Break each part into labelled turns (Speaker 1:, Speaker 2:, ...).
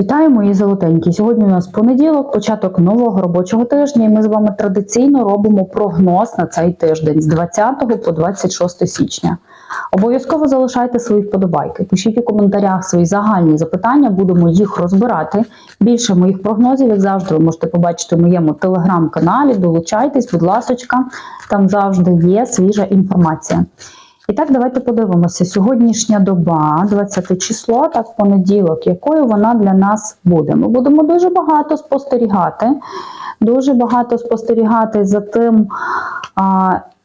Speaker 1: Вітаю, мої золотенькі. Сьогодні у нас понеділок, початок нового робочого тижня, і ми з вами традиційно робимо прогноз на цей тиждень з 20 по 26 січня. Обов'язково залишайте свої вподобайки, пишіть у коментарях свої загальні запитання, будемо їх розбирати. Більше моїх прогнозів, як завжди, ви можете побачити в моєму телеграм-каналі. Долучайтесь, будь ласочка, там завжди є свіжа інформація. І так, давайте подивимося. Сьогоднішня доба, 20 число, так, понеділок, якою вона для нас буде. Ми будемо дуже багато спостерігати, дуже багато спостерігати за тим,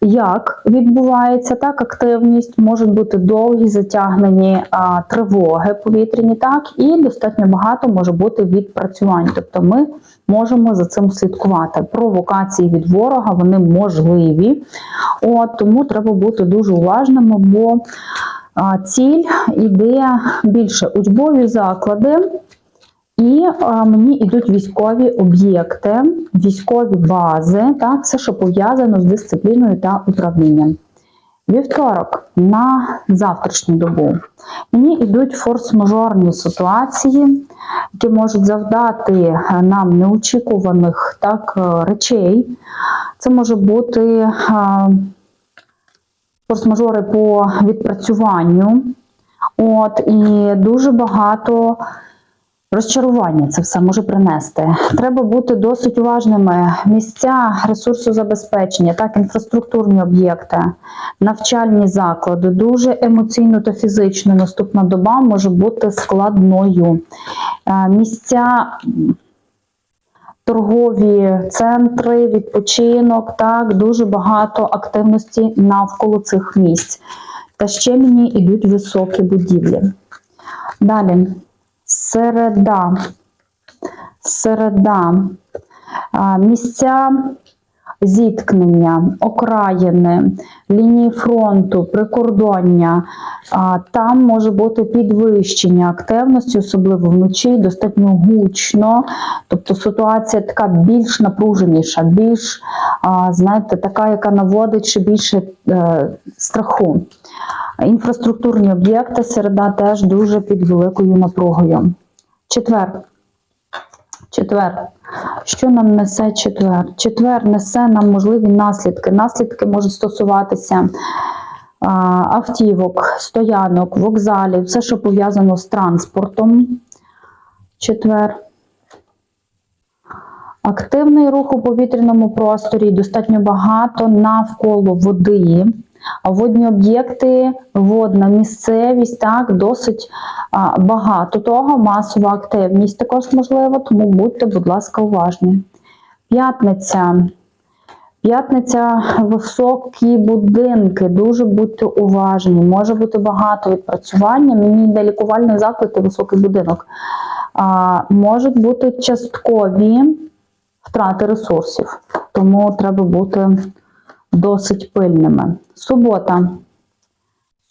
Speaker 1: як відбувається так, активність, можуть бути довгі затягнені а, тривоги повітряні, так, і достатньо багато може бути відпрацювань. Тобто ми можемо за цим слідкувати. Провокації від ворога вони можливі. От, тому треба бути дуже уважними, бо а, ціль іде більше учбові заклади. І а, мені йдуть військові об'єкти, військові бази, так, все, що пов'язано з дисципліною та управлінням. Вівторок на завтрашню добу мені йдуть форс-мажорні ситуації, які можуть завдати е, нам неочікуваних так, е, речей. Це може бути е, форс-мажори по відпрацюванню. От, і дуже багато розчарування це все може принести. Треба бути досить уважними. Місця ресурсозабезпечення, так, інфраструктурні об'єкти, навчальні заклади, дуже емоційно та фізично наступна доба може бути складною. Е, Місця торгові центри, відпочинок, так, дуже багато активності навколо цих місць. Та ще мені йдуть високі будівлі. Далі, середа. Середа. Місця зіткнення, окраїни, лінії фронту, прикордоння. Там може бути підвищення активності, особливо вночі, достатньо гучно. Тобто ситуація така більш напруженіша, більш, знаєте, така, яка наводить ще більше е, страху. Інфраструктурні об'єкти середа теж дуже під великою напругою. Четвер. Четвер. Що нам несе четвер? Четвер несе нам можливі наслідки. Наслідки можуть стосуватися автівок, стоянок, вокзалів, все, що пов'язано з транспортом. Четвер. Активний рух у повітряному просторі достатньо багато навколо води. Водні об'єкти, водна місцевість, так, досить багато того, масова активність також можливо, тому будьте, будь ласка, уважні. П'ятниця. П'ятниця високі будинки, дуже будьте уважні. Може бути багато відпрацювання. Мені йде лікувальний заклик і високий будинок. А, Можуть бути часткові втрати ресурсів, тому треба бути досить пильними. Субота.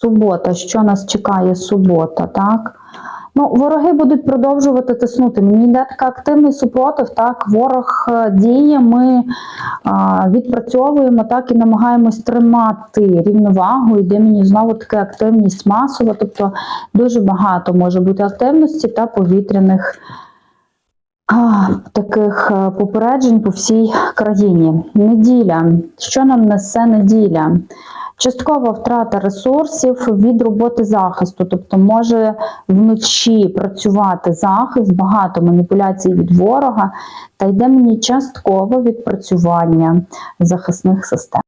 Speaker 1: Субота, що нас чекає субота, так? Ну, вороги будуть продовжувати тиснути. Мені йде така активний супротив, так, ворог е, діє, ми а, відпрацьовуємо так і намагаємось тримати рівновагу. Йде мені знову така активність масова, тобто дуже багато може бути активності та повітряних таких е, попереджень по всій країні. Неділя. Що нам несе неділя? Часткова втрата ресурсів від роботи захисту, тобто може вночі працювати захист, багато маніпуляцій від ворога, та йде мені частково відпрацювання захисних систем.